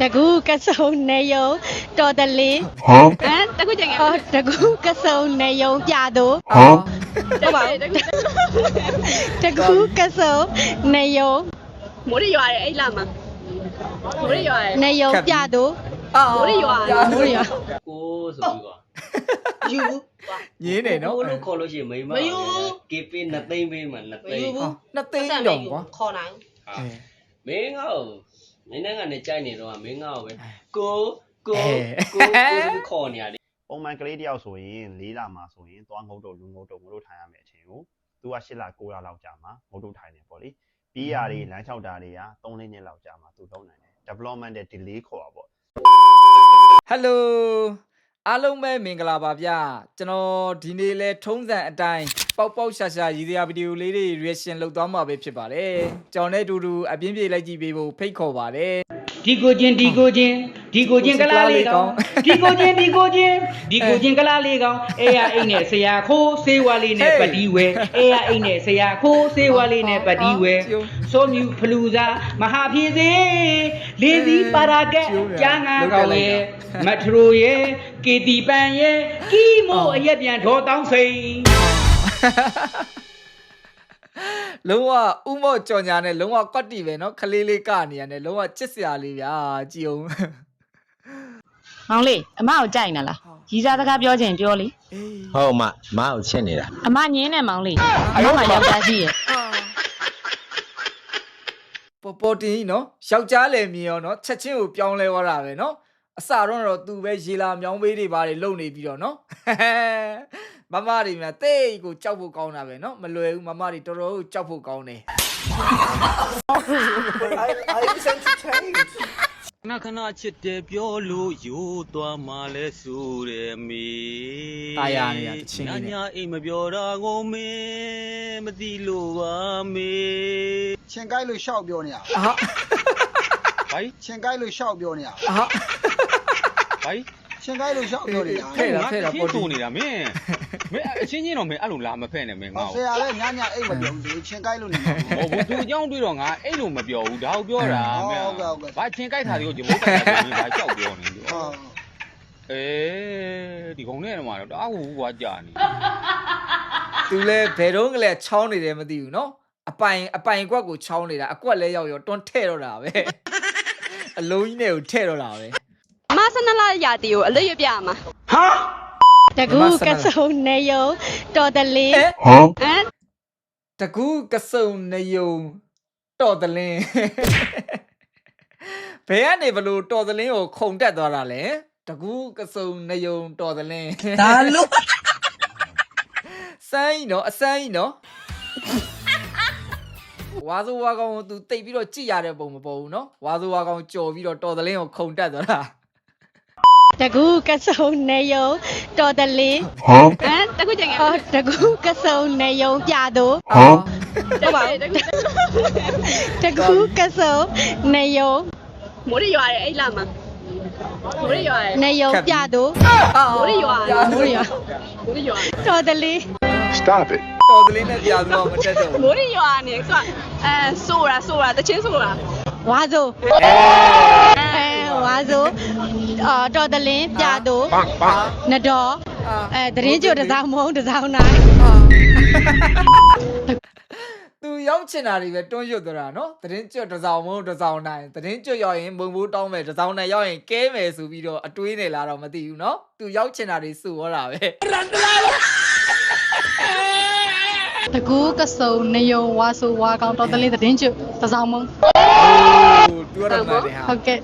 တကူကဆုံနေယုံတော်တလင်းဟမ်ဟမ်တခုချိန်ကအော်တကူကဆုံနေယုံပြသူဟမ်ဟုတ်ပါဘူးတကူကဆုံနေယုံမိုးရရွာတယ်အဲ့လာမှာမိုးရရွာတယ်နေယုံပြသူမိုးရရွာမိုးရကိုဆိုပြီးတော့ယူညင်းနေနော်ကိုလို့ခေါ်လို့ရှိရင်မိမမယူကေပေးနှစ်သိန်းပေးမှနှစ်မသိယူန်းဘူးနှစ်သိန်းတော့ကွာခေါ်နိုင်ဟာမင်းငါ့ကို မင်းနဲ့ကနေကြိုက်နေတော့မင်းငါ့ကိုပဲကိုကိုကိုကိုဆိုခေါ်နေရတယ်ပုံမှန်ကလေးတယောက်ဆိုရင်၄လမှာဆိုရင်သွားငုတ်တုတ်လူငုတ်တုတ်ငုတ်တုတ်ထိုင်ရမယ့်အချိန်ကိုသူက၈လ9လလောက်ကြာမှာငုတ်တုတ်ထိုင်နေပေါ့လေပြီးရတွေလမ်းလျှောက်တာတွေက3လနှစ်လောက်ကြာမှာသူလုံးနိုင်တယ် development တဲ့ delay ခေါ်တာပေါ့ဟယ်လို အားလုံးပဲမင်္ဂလာပါဗျကျွန်တော်ဒီနေ့လဲထုံးစံအတိုင်းပေါက်ပေါက်ရှာရှာရည်ရွယ်ဗီဒီယိုလေးတွေ reaction လုပ်သွားမှာပဲဖြစ်ပါတယ်ကျွန်တော်နဲ့အတူတူအပြင်းပြေလိုက်ကြည့်ပေးဖို့ဖိတ်ခေါ်ပါတယ် ဒီကိုချင်းဒီကိုချင်းဒီကိုချင်းကလားလေးကောင်ဒီကိုချင်းဒီကိုချင်းဒီကိုချင်းကလားလေးကောင်အေးရအိတ်နဲ့ဆရာခိုးဆေးဝါလေးနဲ့ပတိဝဲအေးရအိတ်နဲ့ဆရာခိုးဆေးဝါလေးနဲ့ပတိဝဲစိုးမြူဖလူစာမဟာဖြည့်စေလေးစီပါရာကက်ကျန်းငါကောင်ရဲ့မထရိုရဲ့ကေတီပန်ရဲ့ကီမိုအရက်ပြန်ထောတောင်းစိန် လုံးဝဥမော့ကြော်ညာနဲ့လုံးဝကွက်တီပဲเนาะခလေးလေးကနေရတယ်လုံးဝချစ်စရာလေးဗျာကြည်အောင် မောင်လေးအမကိုကြိုက်နေလားရီစားစကားပြောချင်ပြောလေ အေး ဟုတ်မမအောင်ချက်နေတာ အမညင်းနေမောင်လေးအမမယောက်ျားရှိရဲ့ ပေါ်ပေါ်တင်ကြီးเนาะယောက်ျားလည်းမြင်ရောเนาะချက်ချင်းကိုပြောင်းလဲသွားတာပဲเนาะအစတော့တော့သူပဲရေလာမြောင်းပေးတွေပါတယ်လုံနေပြီးတော့เนาะ မမတွေများတိတ်ကိုကြောက်ဖို့ကောင်းတာပဲเนาะမလွယ်ဘူးမမတွေတော်တော်ကိုကြောက်ဖို့ကောင်းတယ် ခဏခဏချစ်တယ်ပြောလို့ယူသွားမှလဲဆိုတယ်မေ ตายาနေတာတချင်း ညာ လေးနဲ့ ညာအိမ်မပြောတာငုံမင်းမသိလို့ပါမေ ချင်းကိုက်လို့ရှောက်ပြောနေရ အာ ဘိုင် ချင်းကိုက်လို့ရှောက်ပြောနေရ အာ ဘိုင် ချင်းကိုက်လို့ရှောက်ပြောနေရ ဖဲ့တာဖဲ့တာ ငါ ပေါ် တူ တင် နေတာမင်း မင်းအချင်းချင်းတော့မင်းအဲ့လိုလာမဖက်နဲ့မင်းငါ့ဆကိုရာလည်းညညအိတ်မပြောဘူးလေချင်းကိုက်လို့နေမှာပေါ့ ဟောဘူးသူအကြောင်းတွေးတော့ငါအဲ့လိုမပြောဘူးဒါကိုပြောတာမင်းဟုတ်ကဲ့ဟုတ်ကဲ့ ဘာချင်းကြိုက်တာတွေကိုဒီဘုတ်ပတ်တာကိုဘာကြောက်ပြောနေလို့ဟုတ်အေးဒီကောင်နဲ့တော့မတော့တအားကိုဘွားကြာနေသူလဲဘယ်တော့ကလေးချောင်းနေတယ်မသိဘူးနော်အပိုင်အပိုင်ကွက်ကိုချောင်းနေတာအကွက်လဲရောက်ရောတွန်းထဲ့တော့တာပဲအလုံးကြီးနဲ့ကိုထဲ့တော့တာပဲမဆနလာရာတီကိုအလွတ်ရပြရမှာဟာ တကူကဆုံနေယုံတော်တလင်းဟဲ့ဟမ်ဟမ်တကူကစုံနယုံတော်တလင်းဘယ်ကနေဘလို့တော်တလင်းကိုခုံတက်သွားတာလဲတကူကစုံနယုံတော်တလင်းဒါလို့စမ်းကြီးနော်အစမ်းကြီးနော်ဝါဆိုဝါကောင်ကို तू တိတ်ပြီးတော့ကြည်ရတဲ့ပုံမပေါ်ဘူးနော်ဝါဆိုဝါကောင်ကြော်ပြီးတော့တော်တလင်းကိုခုံတက်သွားတာ တကူကဆုံနေယုံတော်တလင်းဟမ်ဟမ်တခုချိန်ကအော်တကူကဆုံနေယုံပြသူဟမ်ဟုတ်ပါဘူးတကူကဆုံနေယုံမိုးရရွာတယ်အဲ့လာမှာမိုးရရွာတယ်နေယုံပြသူမိုးရရွာမိုးရမိုးရရွာတော်တလင်း stop it တော်တလင်းနဲ့ပြာသူတော့မတက်တော့ဘူးမိုးရရွာနေဆိုအဲဆိုတာဆိုတာတချင်းဆိုတာဝါဆိုအဲဝါဆိုအော် တော်တလင်းပြတိုးနတော်အဲတရင်ကျိုတစောင်းမဟုတ်တစောင်းနိုင်သူရောက်ချင်တာတွေပဲတွန်းရွတ်သွားတာနော်တရင်ကျွတ်တစ်စောင်မုံတစ်စောင်နိုင်တရင်ကျွတ်ရောက်ရင်ဘုံဘိုးတောင်းမယ်တစ်စောင်နိုင်ရောက်ရင်ကဲမယ်ဆိုပြီးတော့အတွေးနေလာတော့မသိဘူးနော်သူရောက်ချင်တာတွေစုဟောတာပဲတကူကစုံနယုံဝါဆိုဝါကောင်တော်တလင်းတရင်ကျွတ်တစ်စောင်မုံဟိုသူရတာတယ်ဟာဟုတ်ကဲ့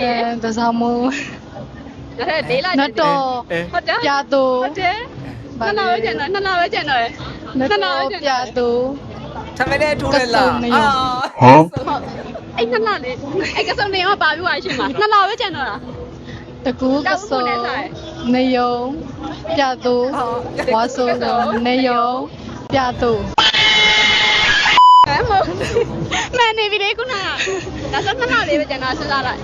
အဲတစောင်းမုံဒါနဲ့လေးလိုက်နတော်အဲဟုတ်တယ်ပြသူဟုတ်တယ်နှစ်နာပဲကျန်တော့နှစ်နာပဲကျန်တော့နတော်ပြသူထမင်းနဲ့ထိုးလဲလားကစုံနေရောအာဟမ်ဟုတ်အဲ့နှစ်နာလေးအဲ့ကစုံနေရောပါပြီးသွားရှင်မှာနှစ်နာပဲကျန်တော့လားတကူကစုံနေယုံပြသူဝါဆိုနေယုံပြသူဟမ်မို့မန်နေပြီလေခုနကဒါဆိုနှစ်နာလေးပဲကျန်တော့စဉ်းစားလိုက်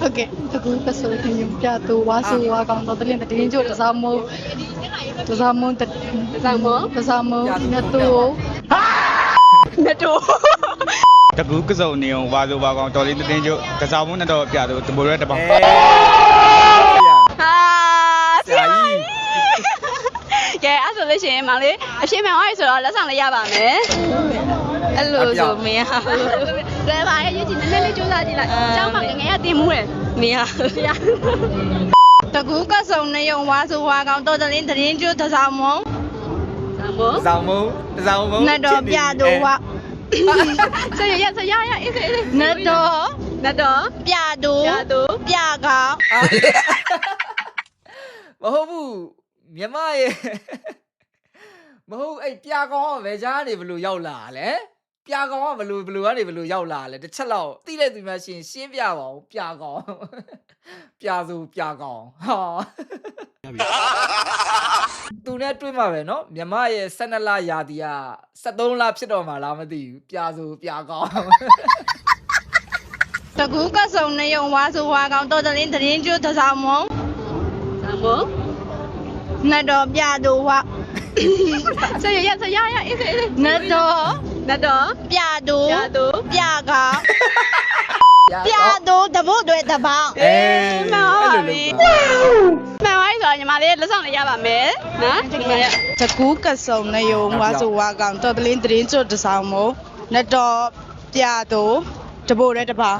ဟုတ်ကဲ့တကူကစုံနေယုံပြသူဝါဆိုဝါကောင်တော်တလေးသတင်းကျွတစောင်းမုံတစောင်းမုံတစောင်းမုံတစောင်းမုံနတူနတိုဒတကူကစုံနေအောင်ဝါဆိုဝါကောင်တော်လေးတင်းကျုပ်ကစားမုန်းနဲ့တော့ပြတော့တဘိုရဲတပေါင်းအေးဟာဆရာကြီးကဲအဲ့ဆိုလို့ရှိရင်မောင်လေးအရှိမောင်ရဲ့ဆိုတော့လက်ဆောင်လေးရပါမယ်အဲ့လိုဆိုမရဘူးလွယ်ပါရဲ့ရည်ချင် နည်းနည်းလေးစူးစမ်းကြည့်လိုက်အเจ้าမငငယ်ကတင်မှုတယ်မရဘူးရ တကူကဆုံနေယုံဝါဆိုဝါကောင်တော်တလင်းတရင်ကျွတ်တစားမုံ မို့ တစောင်းမုံတစောင်းမုံ နတ်တော်ပြတော်ဝါ ဆက်ရရဆက်ရရအေးစေး နတ်တော် နတ်တော် ပြတော် ပြသူ ပြကောင် မဟုတ်ဘူးမြမရဲ့မဟုတ်အဲ့ပြာကောင်ကဘယ်ကြားနေဘလို့ရောက်လာလဲ ပြာကောင်ကဘလို့ဘလို့ကနေဘလို့ရောက်လာလဲတစ်ချက်လောက်သိတဲ့သူများရှင်းရှင်းပြပါဦးပြာကောင်ပြာဆိုပြာကောင်ဟာသူနဲ့တွေ့မှာပဲเนาะမြမရဲ့12လရာသီက73လဖြစ်တော့မှာလားမသိဘူးပြာဆိုပြာကောင် တကူကဆုံနေယုံဝါဆိုဝါကောင်တော်တလင်းတရင်ကျွတ်တစားမုံ မို့ နတ်တော်ပြတော်ဝါ ဆက်ရရဆက်ရရအေးစေး နတ်တော် နတ်တော်ပြတော်ပြသူပြကောင်ပြတော်တပုတ်တွေတပေါင်းအေးမှန်ပါပါပြီအဲ့လိုလုပ်ပါမှန်ပါပြီဆိုတော့ညီမလေးလက်ဆောင်လေးရပါမယ်နော်ဒီမှာတကူကဆုံနေယုံဝါဆိုဝါကောင်တော်တလင်းတရင်ကျွတ်တစားမုံနတ်တော်ပြတော်တပုတ်တွေတပေါင်း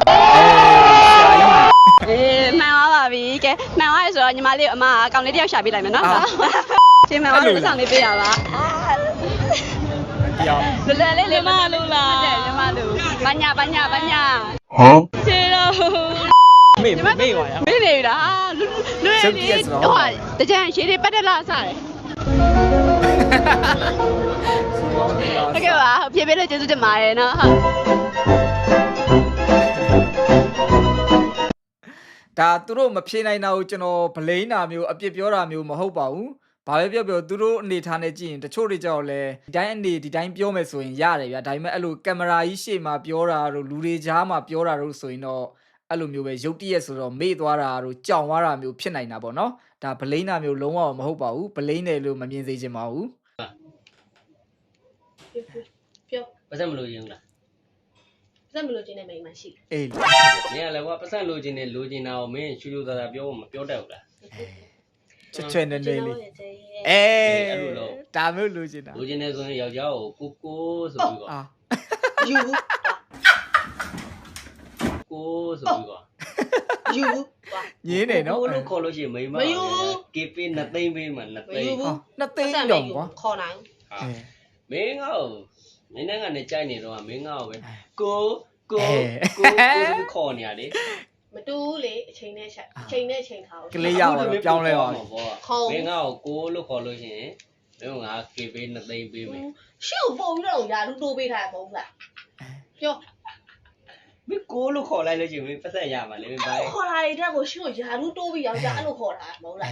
အေးမှန်ပါပါပြီကဲမှန်ပါပြီဆိုတော့ညီမလေးအမအကောင်လေးတစ်ယောက်ရှာပေးလိုက်မယ်နော်ရှင်မှန်ပါလို့လက်ဆောင်လေးပေးရပါ ပြောင်းလွယ်လွယ်လေးလေးမလို့လားဟုတ်တယ်ညီမလို့ဘာညာဘာညာဘာညာဟမ်ချေတော့မေ့မေ့ပါရမေးနေလားလွယ်ရုပ်တလေးရက်ဆိုတော့ဟိုတကြံရှည်လေးပတ်တက်လာစားတယ်ဟုတ်ကဲ့ပါပြေပြေလို့ကျေးဇူးတင်ပါတယ်နော်ဟုတ်ဒါသူတို့မဖြေနိုင်တာကိုကျွန်တော်ဗလိန်တာမျိုးအပြစ်ပြောတာမျိုးမဟုတ်ပါဘူး။ ဘာပဲပြောပြောသူတို့အနေထားနဲ့ကြည့်ရင်တချို့တွေကြောက်လဲဒီတိုင်းအနေဒီတိုင်းပြောမယ်ဆိုရင်ရတယ်ဗျာ။ဒါပေမဲ့အဲ့လိုကင်မရာကြီးရှေ့မှာပြောတာတို့လူတွေကြားမှာပြောတာတို့ဆိုရင်တော့အဲ့လိုမျိုးပဲရုတ်တရက်ဆိုတော့မေ့သွားတာတို့ကြောင်သွားတာမျိုးဖြစ်နိုင်တာပေါ့နော်။ဒါဗလိန်တာမျိုးလုံးဝမဟုတ်ပါဘူး။ဗလိန်တယ်လို့မမြင်စေချင်ပါဘူးပတ်စံမလို့ရင်ဘူးလားစက်မလို့ခြင်းနဲ့မိန်မရှိ။အေးမင်းကလည်းကွာပတ်စံလို့ခြင်းနဲ့လိုချင်တာကိုမင်းချူချူသာသာပြောဖို့မပြောတတ်ဘူးလား ချွတ်ချွတ်နေနေလေး။အေအဲ့လိုးလို့ဒါမျိုးလိုချင်တာလိုချင်နေဆိုရင်ယောက်ျားကိုကိုကိုဆိုပြီးတော့။အာယူကိုဆိုပြီးတော့ယူညင်းနေနော်ကိုလို့ခေါ်လို့ရှိရင်မိမကေပင်းနှစ်သိမ့်ပေးမှနှစ်သိမ့်။ဟောနှစ်သိန်းတော့ကွာခေါ်နိုင်ဟာ။အေးမင်းငါ့ကိုမင်းနိုင်ငံနဲ့ကြိုက်နေတော့မင်းငါ့ကိုပဲကိုကိုအဲကိုကိုဆိုပြီးခေါ်နေရလေ မတူဘူးလေအချိန်နဲ့ချက်အချိန်နဲ့အချိန်ထားကလေးရအောင်တော့ပြောင်းလဲပါဦးခေါ်မင်းငါ့ကိုကိုလို့ခေါ်လို့ရှိရင်မင်းကငါကေပင်းနှစ်သိမ့်ပေးမယ်ရှေ့ကိုပုံပြီးတော့ယာလူတိုးပေးထားတယ်မဟုတ်လားပြောမင်းကိုလို့ခေါ်လိုက်လို့ရှိရင်မင်းပတ်သက်ရမှာလေမင်းဘာခေါ်လာတဲ့တက်ကိုရှေ့ကိုယာလူတိုးပြီးယောက်ျားအဲ့လိုခေါ်တာမဟုတ်လား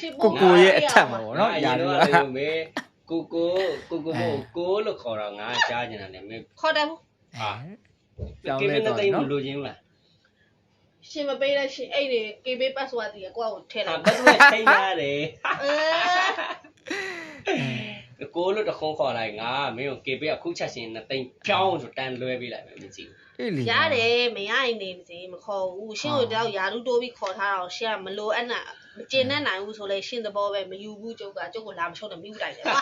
ရှေ့ကိုကိုရဲ့အထက်မှာပေါ့နော်ရာရာလူလူကကမင်းကိုကိုကိုကိုမို့ကိုလို့ခေါ်တော့ငါကြားနေတာလေမင်းခေါ်တယ်ဘူးဟာပြောင်းကေပလဲင်းနှစ်တော့သိမ့်မနော်လို့ချင်းလား ရှင်မပေးတဲ့ရှင်အဲ့ဒီ KB password တီကိုယ့်ကိုထည့်ဟာလိုက်ပတ်သက်ချိန်ရတယ်အဲကိုလို့တခုံးခေါ်လိုက်ငါမင်းကိုကေပင်းအခုချက်ချင်းနှစ်သိမ့်ဖြောင်းဆိုတန်လွဲပေးလိုက်မယ်မကြည့်အေးလီရတယ်မရရင်နေစေမခေါ်ဘူးရှင်ကိုတော့ယာလူတိုးပြီးခေါ်ထားတော့ရှင်ကမလိုအပ်နဲ့မကျင်နဲ့နိုင်ဘူးဆိုလဲရှင်သဘောပဲမယူဘူးကျုပ်ကကျုပ်ကိုလာမချုံနဲ့မိဘူးတိုက်တယ်ကွာ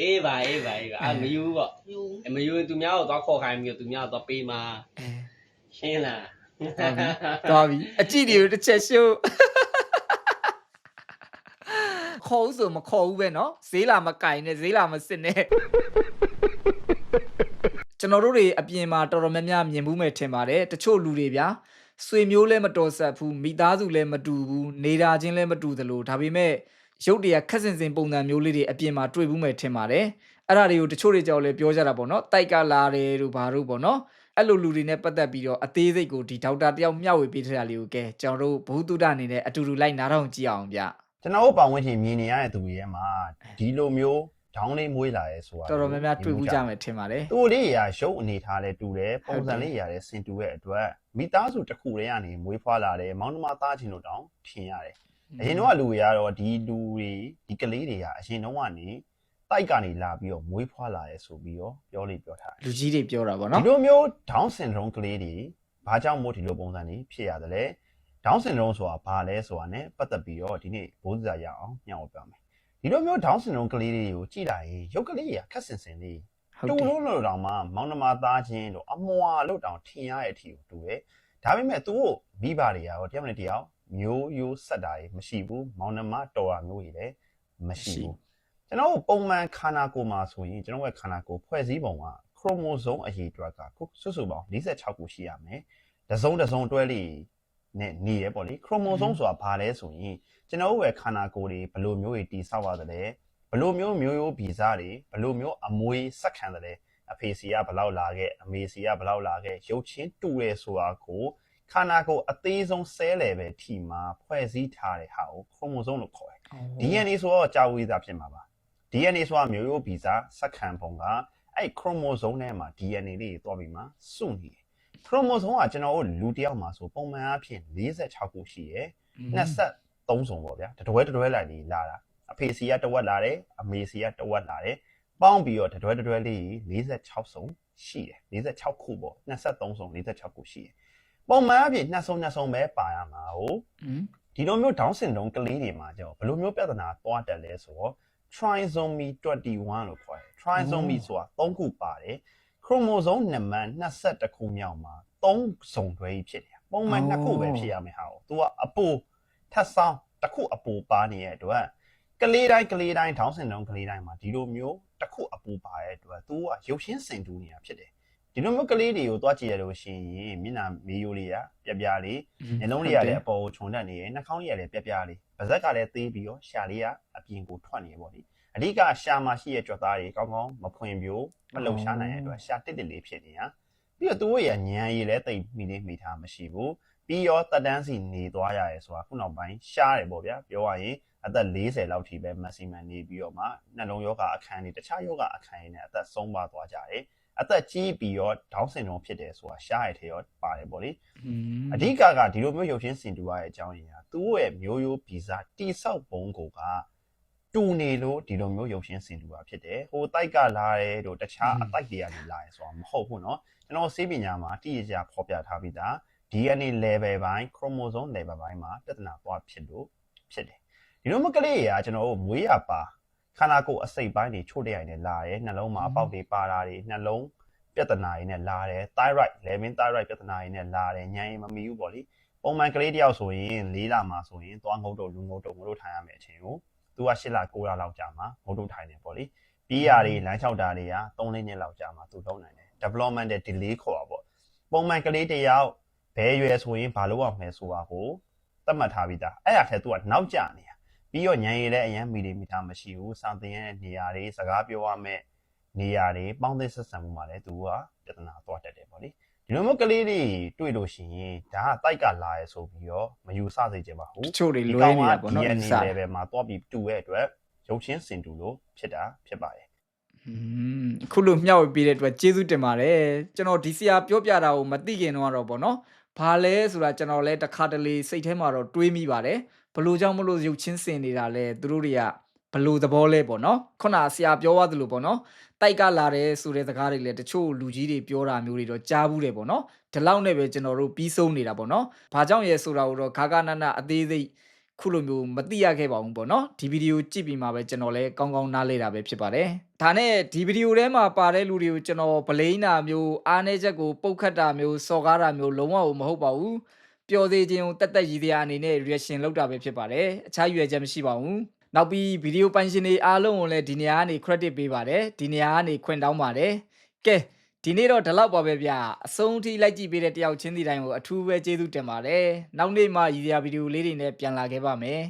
အေးပါအေးပါအေးပါအာမယူပေါ့ယူအမယူရင်သူများကိုသွားခေါ်ခိုင်းပြီးတော့သူများကိုသွားပေးမှာအဲရှင်းလား တော်ပြီအကြည့်တွေကိုတစ်ချက်ရှုပ်ခေါ်ဦးဆိုမခေါ်ဦးပဲเนาะဈေးလာမကင်နဲ့ဈေးလာမစစ်နဲ့ကျွန်တော်တို့တွေအပြင်မှာတော်တော်များများမြင်မှုမဲ့ထင်ပါတယ်တချို့လူတွေဗျာဆွေမျိုးလည်းမတော်ဆက်ဘူးမိသားစုလည်းမတူဘူးနေတာချင်းလည်းမတူသလိုဒါပေမဲ့ရုပ်တရက်ခက်စင်စင်ပုံစံမျိုးလေးတွေအပြင်မှာတွေ့ဘူးမဲ့ထင်ပါတယ်အဲ့ဒါတွေကိုတချို့တွေကြောက်လဲပြောကြတာပေါ့နော်တိုက်ကလာတယ်တို့ဘာတို့ပေါ့နော် အဲ့လိုလူတွေနဲ့ပတ်သက်ပြီးတော့အသေးစိတ်ကိုဒီဒေါက်တာတယောက်မျှဝေပေးထားတာလေးကိုကဲကျွန်တော်တို့ဘ ഹു တုဒအနေနဲ့အတူတူလိုက်နားထောင်ကြည့်အောင်ဗျကျွန်တော်တို့ပတ်ဝန်းကျင်မြင်နေရတဲ့သူတွေထဲမှာဒီလိုမျိုးဒေါင်းလေးမွေးလာရဲဆိုတာတော်တော်များများတွေ့ဘူးကြမယ်ထင်ပါတယ်သူလေးရာရုပ်အနေထားလဲတူတယ်ပုံစံလေးရာလဲစင်တူရဲ့အတွက်မိသားစုတစ်ခုတည်းကနေမွေးဖွားလာတယ်မောင်နှမသားချင်းတို့တောင်ထင်ရတယ်အရင်တော့လူတွေကတော့ဒီလူတွေဒီကလေးတွေကအရင်တော့ကနေ တိုက်ကနေလာပြီးတော့မွေးဖွားလာရဲဆိုပြီးတော့ပြောလိပြောထားတယ်လူကြီးတွေပြောတာဗောဒီနော်လိုမျိုး down syndrome ကလေးတွေဘာကြောင့်မို့ဒီလိုပုံစံတွေဖြစ်ရတယ်လဲ down syndrome ဆိုတာဘာလဲဆိုတာ ਨੇ ပတ်သက်ပြီးတော့ဒီနေ့ဘိုးစားရအောင်ညှောက်ပြမယ်ဒီလိုမျိုး down syndrome ကလေးတွေကိုကြည့်လိုက်ရင်ရုပ်ကလေးတွေကခက်ဆင်ဆင်လေးဟုတ်တူတယ်လို့လို့တောင်မှမောင်နှမသားချင်းတို့အမွာလို့တောင်ထင်ရတဲ့အထီကိုတူတယ်ဒါပေမဲ့သူတို့မိဘတွေကတော့တယောက်နဲ့တယောက်မျိုးရိုးဆက်တာတွေမရှိဘူးမောင်နှမတော်တာမျိုးတွေလည်းမရှိဘူး ကျွန်တော်တို့ပုံမှန်ခန္ဓာကိုယ်မှာဆိုရင်ကျွန်တော်ရဲ့ခန္ဓာကိုယ်ဖွဲ့စည်းပုံက chromosome အရေးအတွက်ကခုစုစုပေါင်း46ခုရှိရမယ်တစ်စုံတစ်စုံတွဲလေးနဲ့နေရပေါ့လေ chromosome ဆိုတာဘာလဲဆိုရင်ကျွန်တော်တို့ရဲ့ခန္ဓာကိုယ်တွေဘယ်လိုမျိုးတွေတည်ဆောက်ရတယ်ဘယ်လိုမျိုးမျိုးရိုးဗီဇတွေဘယ်လိုမျိုးအမွေစက်ခံတယ်အဖေစီကဘယ်လောက်လာခဲ့အမေစီကဘယ်လောက်လာခဲ့ရုပ်ချင်းတူရဲဆိုတာကိုခန္ဓာကိုယ်အသေးဆုံး cell level ထိမှာဖွဲ့စည်းထားတဲ့ဟာကို chromosome လို့ခေါ်တယ် DNA ဆိုတော့ကြာဝေးသားဖြစ်မှာပါ DNA ဆိုတာမျိုးရိုးဗီဇစက်ခံပုံကအဲ့ chromosome ထဲမှာ DNA လေးတွေတွားပြီးမှစုနေတယ် chromosome ကကျွန်တော်တို့လူတစ်ယောက်မှာဆိုပုံမှန်အားဖြင့်46ခုရှိရယ်23စုံပေါ့ဗျာတတွဲတတွဲလိုက်လေးလာတာအဖေစီကတစ်ဝက်လာတယ်အမေစီကတစ်ဝက်လာတယ်ပေါင်းပြီးတော့တတွဲတတွဲလေး46စုံရှိတယ်46ခုပေါ့23စုံ46ခုရှိတယ်ပုံမှန်အားဖြင့်နှစ်စုံနှစ်စုံပဲပါရမှာဟုတ်อืมဒီလိုမျိုး down syndrome ကလေးတွေမှာကြောဘယ်လိုမျိုးပြဿနာတွားတက်လဲဆိုတော့ trisomy 21လို့ခေါ်တယ် trisomy ဆိုတာ3ခုပါတယ် chromosome နံပါတ်21ခုမြောက်မှာ3စုံတွဲကြီးဖြစ်တယ်ပုံမှန်2ခုပဲဖြစ်ရမယ်ဟာကို तू ကအပူထပ်ဆောင်တစ်ခုအပူပါနေတဲ့အတွက်ကလေးတိုင်းကလေးတိုင်း down syndrome ကလေးတိုင်းမှာဒီလိုမျိုးတစ်ခုအပူပါတဲ့အတွက် तू ကရုပ်ရှင်းစင်တူနေတာဖြစ်တယ် ဒီလိုမျိုးကလေးတွေကိုတွားကြည့်ရလို့ရှိရင်မျက်နှာမေးရိုးလေးကပြပြလေးနှလုံးလေးကလည်းအပေါ်ကိုခြုံတက်နေရယ်နှာခေါင်းလေးကလည်းပြပြလေးပါးစပ်ကလည်းသေးပြီးတော့ရှာလေးကအပြင်ကိုထွက်နေပေါ့လေအဓိကရှာမှာရှိရဲ့ကြွက်သားတွေကောင်းကောင်းမဖွင့်ပြိုးမလုံရှာနိုင်တဲ့အတွက်ရှာတစ်တစ်လေးဖြစ်နေတာပြီးတော့သူတို့ရဲ့ညံရည်လည်းတိတ်မိလေးမိထားမရှိဘူးပြီးရောတက်တန်းစီနေသွားရရဲဆိုတာခုနောက်ပိုင်းရှားတယ်ပေါ့ဗျာပြောရရင်အသက်40လောက်ထိပဲ maximum နေပြီးတော့မှနှလုံးယောဂအခန်းတွေတခြားယောဂအခန်းတွေနဲ့အသက်ဆုံးပါသွားကြတယ် အသက်ကြီးပြီးတော့ down syndrome ဖြစ်တယ်ဆိုတာရှားရတဲ့ရောပါတယ်ပေါ့လေ อืม အဓိကကဒီလိုမျိုးရုပ်ချင်းစင်တူရတဲ့အကြောင်းရင်းကသူ့ရဲ့မျိုးရိုးဗီဇတိဆောက်ပုံကိုကတူနေလို့ဒီလိုမျိုးရုပ်ချင်းစင်တူတာဖြစ်တယ်ဟိုတိုက်ကလာတယ်တို့တခြားအတိုက်တွေကနေလာတယ်ဆိုတာမဟုတ်ဘူးเนาะကျွန်တော်စေးပညာမှာတိကျကျဖော်ပြထားပြီးသား DNA level ဘိုင်း chromosome level ဘိုင်းမှာပြဿနာသွားဖြစ်လို့ဖြစ်တယ်ဒီလိုမျိုးကလေးတွေကကျွန်တော်တို့မွေးရပါ ခန္ဓာကိုယ်အစိတ်ပိုင်းတွေချို့တဲ့ရိုင်နဲ့လာတယ်နှလုံးမှာအပေါက်တွေပါတာတွေနှလုံးပြဿနာတွေနဲ့လာတယ် thyroid level thyroid ပြဿနာတွေနဲ့လာတယ်ညံရင်မမီဘူးပေါ့လေပုံမှန်ကလေးတယောက်ဆိုရင်၄လမှာဆိုရင်သွားငုတ်တော့လူငုတ်တော့ငုတ်တော့ထိုင်ရမယ်အချိန်ကိုသူက၈လ9လလောက်ကြာမှာငုတ်တော့ထိုင်နေပေါ့လေပြီးရတွေလမ်းလျှောက်တာတွေက3လနှစ်လောက်ကြာမှာသူလုံးနိုင်တယ် developmental delay ခေါ်တာပေါ့ပုံမှန်ကလေးတယောက်ဘယ်ရွယ်ဆိုရင်ဘာလို့ရမလဲဆိုတာကိုသတ်မှတ်ထားပြီးသားအဲ့ဒါထဲသူကနောက်ကျနေတာ ပြီးတော့ညံရည်လည်းအရင်မီလီမီတာမရှိဘူးစောင့်တင်ရဲ့နေရာတွေစကားပြောရမယ့်နေရာတွေပေါင်းသစ်ဆက်ဆံမှုမှာလည်းသူကပြဿနာသွားတက်တယ်ပေါ့လေဒီလိုမျိုးကလေးတွေတွေ့လို့ရှိရင်ဒါကတိုက်ကလာရဲဆိုပြီးတော့မယူဆစေချင်ပါဘူးတချို့တွေလွဲနေတာပေါ့နော်ဒီယူဆ DNA level မှာတွားပြီးတူရဲ့အတွက်ရုပ်ချင်းစင်တူလို့ဖြစ်တာဖြစ်ပါတယ်อืมအခုလိုမျှဝေပေးတဲ့အတွက်ကျေးဇူးတင်ပါတယ်ကျွန်တော်ဒီဆရာပြောပြတာကိုမသိခင်တော့တော့ဗောနော်ဘာလဲဆိုတာကျွန်တော်လည်းတစ်ခါတလေစိတ်ထဲမှာတော့တွေးမိပါတယ် ဘလို့ကြောင့်မလို့ရုပ်ချင်းစင်နေတာလဲသူတို့တွေကဘလို့သဘောလဲပေါ့နော်ခုနဆရာပြောသွားသလိုပေါ့နော်တိုက်ကလာတယ်ဆိုတဲ့စကားတွေလည်းတချို့လူကြီးတွေပြောတာမျိုးတွေတော့ကြားဘူးတယ်ပေါ့နော်ဒီလောက်နဲ့ပဲကျွန်တော်တို့ပြီးဆုံးနေတာပေါ့နော်ဘာကြောင့်ရဲဆိုတာကိုတော့ဂါဂနနအသေးစိတ်ခုလိုမျိုးမသိရခဲ့ပါဘူးပေါ့နော်ဒီဗီဒီယိုကြည့်ပြီးမှပဲကျွန်တော်လည်းကောင်းကောင်းနားလဲတာပဲဖြစ်ပါတယ်ဒါနဲ့ဒီဗီဒီယိုထဲမှာပါတဲ့လူတွေကိုကျွန်တော်ဗလိန်းတာမျိုးအားနေချက်ကိုပုတ်ခတ်တာမျိုးစော်ကားတာမျိုးလုံးဝမဟုတ်ပါဘူး ပျော်သေးခြင်းကိုတက်တက်ရည်တရားအနေနဲ့ reaction လုပ်တာပဲဖြစ်ပါတယ်အခြားရွယ်ချက်မရှိပါဘူးနောက်ပြီးဗီဒီယိုပိုင်ရှင်တွေအားလုံးကိုလည်းဒီနေရာကနေ credit ပေးပါတယ်ဒီနေရာကနေခွင့်တောင်းပါတယ်ကဲဒီနေ့တော့ဒီလောက်ပါပဲဗျအဆုံးထိလိုက်ကြည့်ပေးတဲ့တယောက်ချင်းစီတိုင်းကိုအထူးပဲကျေးဇူးတင်ပါတယ်နောက်နေ့မှရည်ရွယ်ဗီဒီယိုလေးတွေနဲ့ပြန်လာခဲ့ပါမယ်